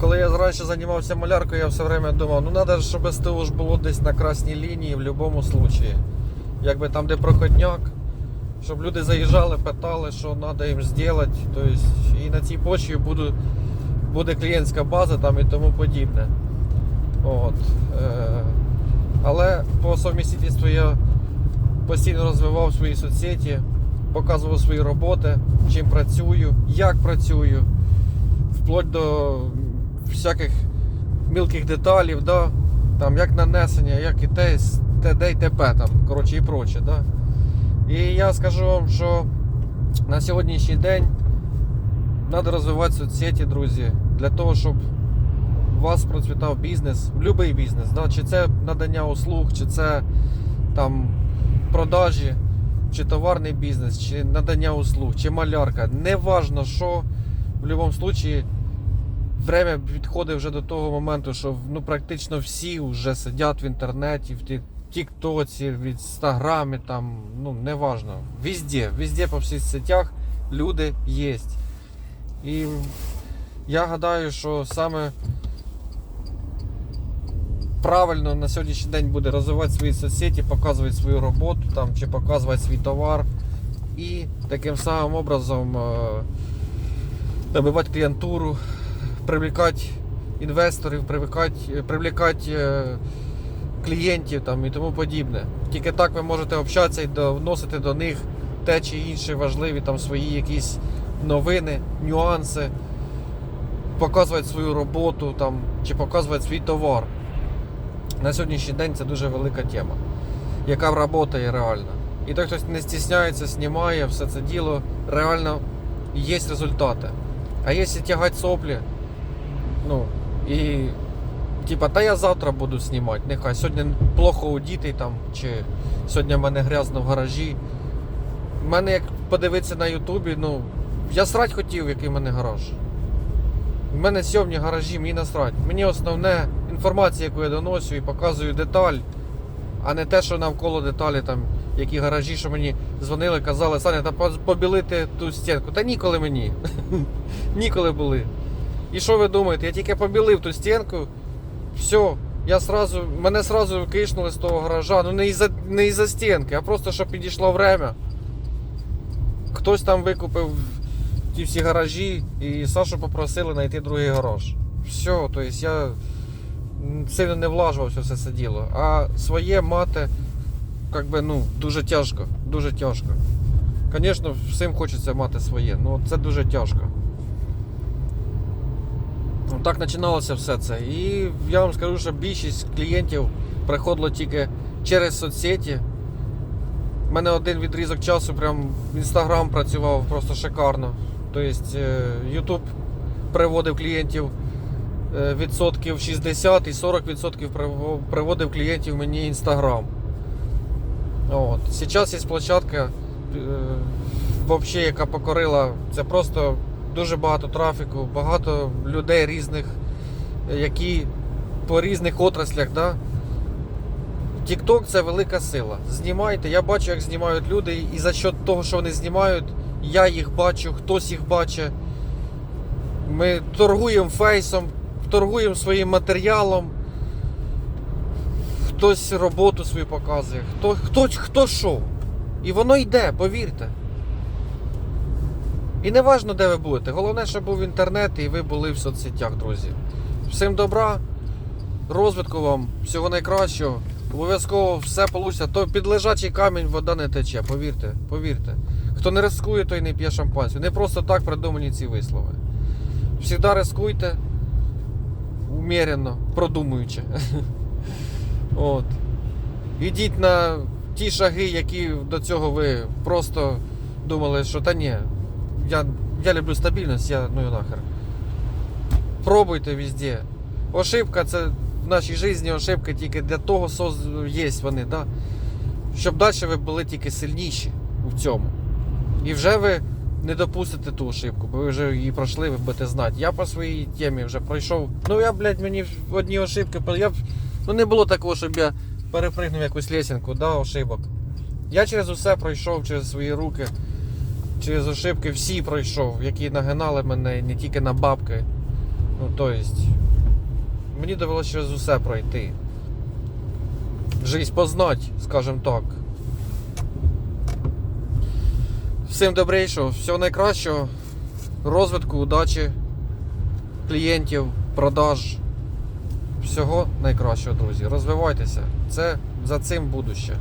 Коли я раніше займався маляркою, я все время думав, ну треба, щоб СТО ж було десь на красній лінії в будь-якому випадку. Якби там, де проходняк, щоб люди заїжджали, питали, що треба їм зробити. Тобто, і на цій почві буду, буде клієнтська база там і тому подібне. От. Е, але по совмістительству я постійно розвивав свої соцсеті, показував свої роботи, чим працюю, як працюю, вплоть до всяких мілких деталів, да? там, як нанесення, як і те, т.д. і т.п. там, коротше, і проче. Да? І я скажу вам, що на сьогоднішній день треба розвивати соцсеті, друзі, для того, щоб у вас процвітав бізнес, будь-який бізнес, да? чи це надання услуг, чи це там продажі, чи товарний бізнес, чи надання услуг, чи малярка. Неважно що, в будь-якому випадку время підходить вже до того моменту, що ну, практично всі вже сидять в інтернеті, в Тіктоці, в інстаграмі, там, ну, неважно. Везде, везде по всіх сетях люди є. І я гадаю, що саме правильно на сьогоднішній день буде розвивати свої соцсеті, показувати свою роботу там, чи показувати свій товар. І таким самим образом е, набивати клієнтуру, привлекати інвесторів, привлекати, привлекати е, клієнтів там, і тому подібне. Тільки так ви можете общатися і вносити до них те чи інше важливі там свої якісь новини, нюанси, показувати свою роботу там, чи показувати свій товар. На сьогоднішній день це дуже велика тема, яка працює реально. І той, хто не стісняється, знімає все це діло, реально є результати. А якщо тягати соплі, ну, і типа, та я завтра буду знімати, нехай сьогодні плохо одітий там, чи сьогодні в мене грязно в гаражі. У мене як подивитися на Ютубі, ну, я срать хотів, який в мене гараж. У мене сьомні гаражі, мені насрать. Мені основне інформація, яку я доносю і показую деталь, а не те, що навколо деталі, там, які гаражі, що мені дзвонили, казали, Саня, та побілити ту стінку. Та ніколи мені. ніколи були. І що ви думаєте? Я тільки побілив ту стінку, все, я сразу, мене сразу кишнули з того гаража. Ну не із-за не із-за стінки, а просто щоб підійшло время. Хтось там викупив ті всі гаражі, і Сашу попросили знайти другий гараж. Все, тобто я сильно не влажувався все це діло. А своє мати, як би, ну, дуже тяжко. Дуже тяжко. Звісно, всім хочеться мати своє, але це дуже тяжко. Ну, Так починалося все це. І я вам скажу, що більшість клієнтів приходило тільки через соцсеті. У мене один відрізок часу, прям інстаграм працював просто шикарно. Тобто е, YouTube приводив клієнтів е, відсотків 60 і 40% приводив клієнтів мені інстаграм. Зараз є площадка, е, вообще, яка покорила, це просто дуже багато трафіку, багато людей різних, які по різних отраслях. Да? TikTok це велика сила. Знімайте, я бачу, як знімають люди, і за счет того, що вони знімають, я їх бачу, хтось їх бачить. Ми торгуємо фейсом, торгуємо своїм матеріалом. Хтось роботу свою показує, хто, хто, хто що. І воно йде, повірте. І не важно, де ви будете. Головне, щоб був інтернет і ви були в соцсетях, друзі. Всім добра, розвитку вам, всього найкращого. Обов'язково все вийде. То під лежачий камінь вода не тече, повірте, повірте. Хто не рискує, той не п'є шампанську. Не просто так придумані ці вислови. Всегда рискуйте умірено, продумуючи. От. Ідіть на ті шаги, які до цього ви просто думали, що та ні, я, я люблю стабільність, я ну і нахер. Пробуйте везде. Ошибка це в нашій житті ошибка тільки для того соз- є вони, да? щоб далі ви були тільки сильніші в цьому. І вже ви не допустите ту ошибку, бо ви вже її пройшли, ви будете знати. Я по своїй темі вже пройшов. Ну я, блядь, мені одні ошибки. Я, ну не було такого, щоб я перепригнув якусь лесенку, да, ошибок. Я через усе пройшов, через свої руки, через ошибки всі пройшов, які нагинали мене не тільки на бабки. Ну, то есть, мені довелося через усе пройти. Жизнь познать, скажем так. Всім добрейшого, всього найкращого, розвитку, удачі, клієнтів, продаж. Всього найкращого, друзі. Розвивайтеся. Це за цим будуще.